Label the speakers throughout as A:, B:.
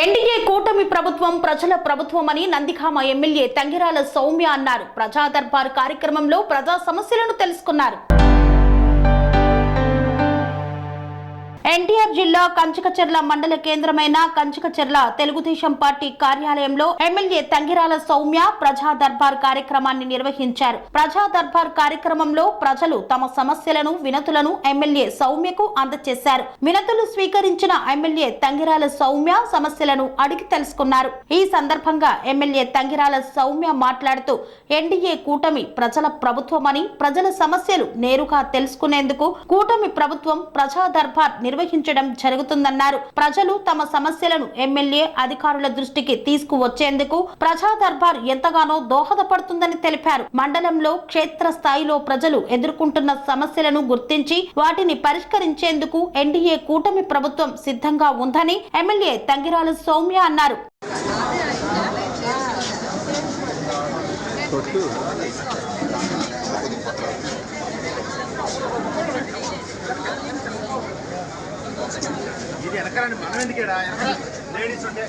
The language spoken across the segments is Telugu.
A: ఎన్డీఏ కూటమి ప్రభుత్వం ప్రజల ప్రభుత్వమని నందిగామ ఎమ్మెల్యే తంగిరాల సౌమ్య అన్నారు. ప్రజా దర్బార్ కార్యక్రమంలో ప్రజా సమస్యలను తెలుసుకున్నారు. జిల్లా కంచకచెర్ల మండల కేంద్రమైన కంచకచెర్ల తెలుగుదేశం పార్టీ కార్యాలయంలో ఎమ్మెల్యే తంగిరాల సౌమ్య ప్రజా దర్బార్ కార్యక్రమాన్ని నిర్వహించారు. ప్రజా దర్బార్ కార్యక్రమంలో ప్రజలు తమ సమస్యలను వినతులను ఎమ్మెల్యే సౌమ్యకు అందజేశారు. వినతులు స్వీకరించిన ఎమ్మెల్యే తంగిరాల సౌమ్య సమస్యలను అడిగి తెలుసుకున్నారు. ఈ సందర్భంగా ఎమ్మెల్యే తంగిరాల సౌమ్య మాట్లాడుతూ ఎన్డీఏ కూటమి ప్రజల ప్రభుత్వమని ప్రజల సమస్యలు నేరుగా తెలుసుకునేందుకు కూటమి ప్రభుత్వం ప్రజా దర్బార్ నిర్వహించడం జరుగుతుందన్నారు. ప్రజలు తమ సమస్యలను ఎమ్మెల్యే అధికారుల దృష్టికి తీసుకువచ్చేందుకు ప్రజా దర్బార్ ఎంతగానో దోహదపడుతుందని తెలిపారు. మండలంలో క్షేత్ర స్థాయిలో ప్రజలు ఎదుర్కొంటున్న సమస్యలను గుర్తించి వాటిని పరిష్కరించేందుకు ఎన్డీఏ కూటమి ప్రభుత్వం సిద్ధంగా ఉందని ఎమ్మెల్యే తంగిరాల సౌమ్య అన్నారు.
B: ఇది వెనకాలండి మనం ఎందుకేడా లేడీస్ ఉంటే.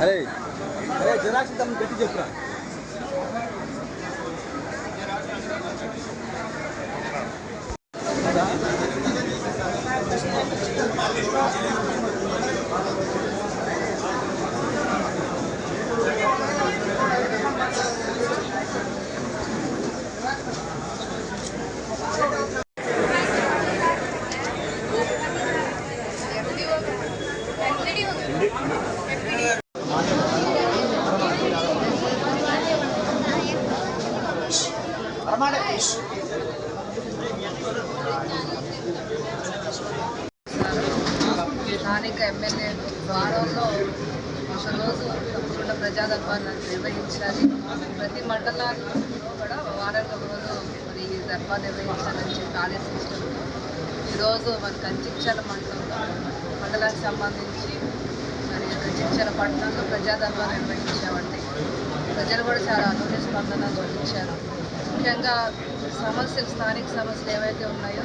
C: అరే అరే జిరాక్స్ తమ్ముడు పెట్టి చెప్పురా?
D: స్థానిక ఎమ్మెల్యే వారంలో ఒకరోజు తప్పకుండా ప్రజా నిర్వహించాలి. ప్రతి మండలాల్లో కూడా వారానికి ఒకరోజు మరి ఈ దర్బార్ నిర్వహించాలని చెప్పి ఆదేశించడంతో ఈరోజు మరి కంచిక్షల మండలంలో మండలానికి సంబంధించి మరి కంచిక్షల పట్టణంలో ప్రజా నిర్వహించామండి. ప్రజలు కూడా చాలా అనూహ్య స్పందన చూపించారు. ముఖ్యంగా సమస్యలు స్థానిక సమస్యలు ఏవైతే ఉన్నాయో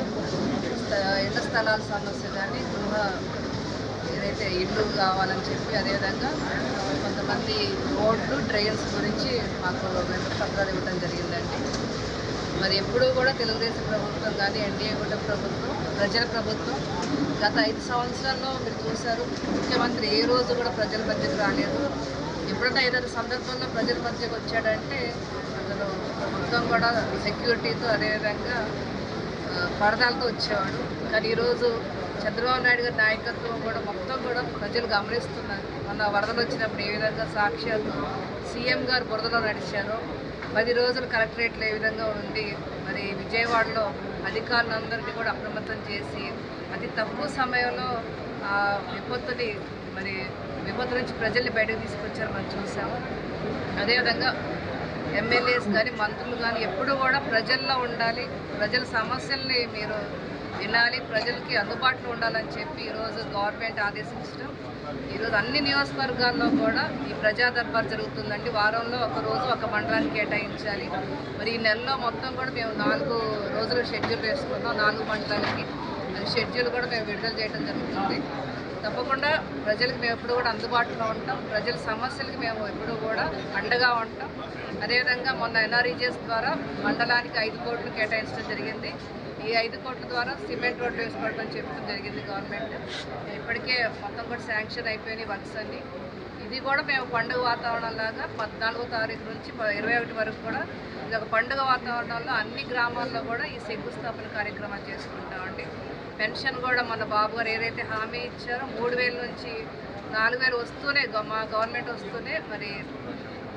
D: స్థ- ఇళ్ళ స్థలాల సమస్య కానీ గృహ ఏదైతే ఇల్లు కావాలని చెప్పి అదేవిధంగా కొంతమంది రోడ్లు డ్రైన్స్ గురించి మాకు వెంట పత్రాలు ఇవ్వడం జరిగిందండి. మరి ఎప్పుడూ కూడా తెలుగుదేశం ప్రభుత్వం కానీ ఎన్డీఏ కూడా ప్రభుత్వం ప్రజల ప్రభుత్వం గత ఐదు సంవత్సరాల్లో మీరు చూశారు ముఖ్యమంత్రి ఏ రోజు కూడా ప్రజల మధ్యకు రాలేదు. ఎప్పుడైనా ఏదైనా సందర్భంలో ప్రజల మధ్యకు వచ్చాడంటే మొత్తం కూడా సెక్యూరిటీతో అదేవిధంగా ఆ, పరదాలతో వచ్చేవాడు. కానీ ఈరోజు చంద్రబాబు నాయుడు గారి నాయకత్వం కూడా మొత్తం కూడా ప్రజలు గమనిస్తున్నారు. మొన్న వరదలు వచ్చినప్పుడు ఏ విధంగా సాక్ష్యాలు సీఎం గారు బురదలో నడిచారో పది రోజులు కలెక్టరేట్లు ఏ విధంగా ఉండి మరి విజయవాడలో అధికారులందరినీ కూడా అప్రమత్తం చేసి అతి తక్కువ సమయంలో ఆ విపత్తుని మరి విపత్తు నుంచి ప్రజల్ని బయటకు తీసుకొచ్చారు మనం చూసాము. అదేవిధంగా ఎమ్మెల్యేస్ కానీ మంత్రులు కానీ ఎప్పుడు కూడా ప్రజల్లో ఉండాలి. ప్రజల సమస్యల్ని మీరు వినాలి. ప్రజలకి అందుబాటులో ఉండాలని చెప్పి ఈరోజు గవర్నమెంట్ ఆదేశించడం. ఈరోజు అన్ని నియోజకవర్గాల్లో కూడా ఈ ప్రజా దర్బార్ జరుగుతుందండి. వారంలో ఒక రోజు ఒక మండలానికి కేటాయించాలి. మరి ఈ నెలలో మొత్తం కూడా మేము నాలుగు రోజులు షెడ్యూల్ వేసుకున్నాం. నాలుగు మండలాలకి షెడ్యూల్ కూడా మేము విడుదల చేయడం జరుగుతుంది. తప్పకుండా ప్రజలకు మేము ఎప్పుడు కూడా అందుబాటులో ఉంటాం. ప్రజల సమస్యలకు మేము ఎప్పుడు కూడా అండగా ఉంటాం. అదేవిధంగా మొన్న ఎన్ఆర్ఈజెస్ ద్వారా మండలానికి ఐదు కోట్లు కేటాయించడం జరిగింది. ఈ ఐదు కోట్ల ద్వారా సిమెంట్ రోడ్లు వేసుకోవడం చెప్పడం జరిగింది గవర్నమెంట్. ఇప్పటికే మొత్తం కూడా శాంక్షన్ అయిపోయినాయి వర్క్స్ అన్ని. ఇది కూడా మేము పండుగ వాతావరణం లాగా పద్నాలుగో తారీఖు నుంచి ఇరవై ఒకటి వరకు కూడా ఇది ఒక పండుగ వాతావరణంలో అన్ని గ్రామాల్లో కూడా ఈ శంకుస్థాపన కార్యక్రమాలు చేసుకుంటామండి. పెన్షన్ కూడా మన బాబు గారు ఏదైతే హామీ ఇచ్చారో మూడు వేల నుంచి నాలుగు వేలు వస్తూనే గ- మా గవర్నమెంట్ వస్తూనే మరి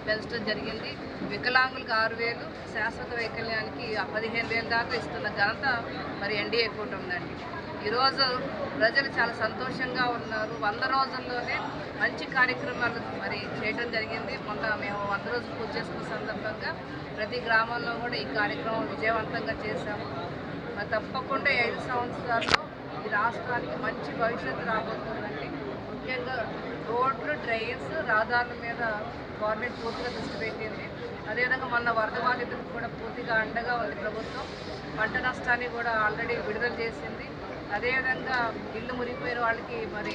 D: పెంచడం జరిగింది. వికలాంగులకు ఆరు వేలు శాశ్వత వైకల్యానికి పదిహేను వేలు దాకా ఇస్తున్న ఘనత మరి ఎన్డీఏ కూటమి ఉందండి ఈరోజు ప్రజలు చాలా సంతోషంగా ఉన్నారు. వంద రోజుల్లోనే మంచి కార్యక్రమాలు మరి చేయడం జరిగింది. మొన్న మేము వంద రోజులు పూజ చేసుకున్న సందర్భంగా ప్రతి గ్రామంలో కూడా ఈ కార్యక్రమం విజయవంతంగా చేశాము. తప్పకుండా ఐదు సంవత్సరాల్లో ఈ రాష్ట్రానికి మంచి భవిష్యత్తు రాబోతుందండి. ముఖ్యంగా రోడ్లు డ్రైన్స్ రహదారుల మీద గవర్నమెంట్ పూర్తిగా దృష్టి పెట్టింది. అదేవిధంగా మొన్న వరద బాధితులకు కూడా పూర్తిగా అండగా ఉంది ప్రభుత్వం. పంట నష్టాన్ని కూడా ఆల్రెడీ విడుదల చేసింది. అదేవిధంగా ఇల్లు మురిగిపోయిన వాళ్ళకి మరి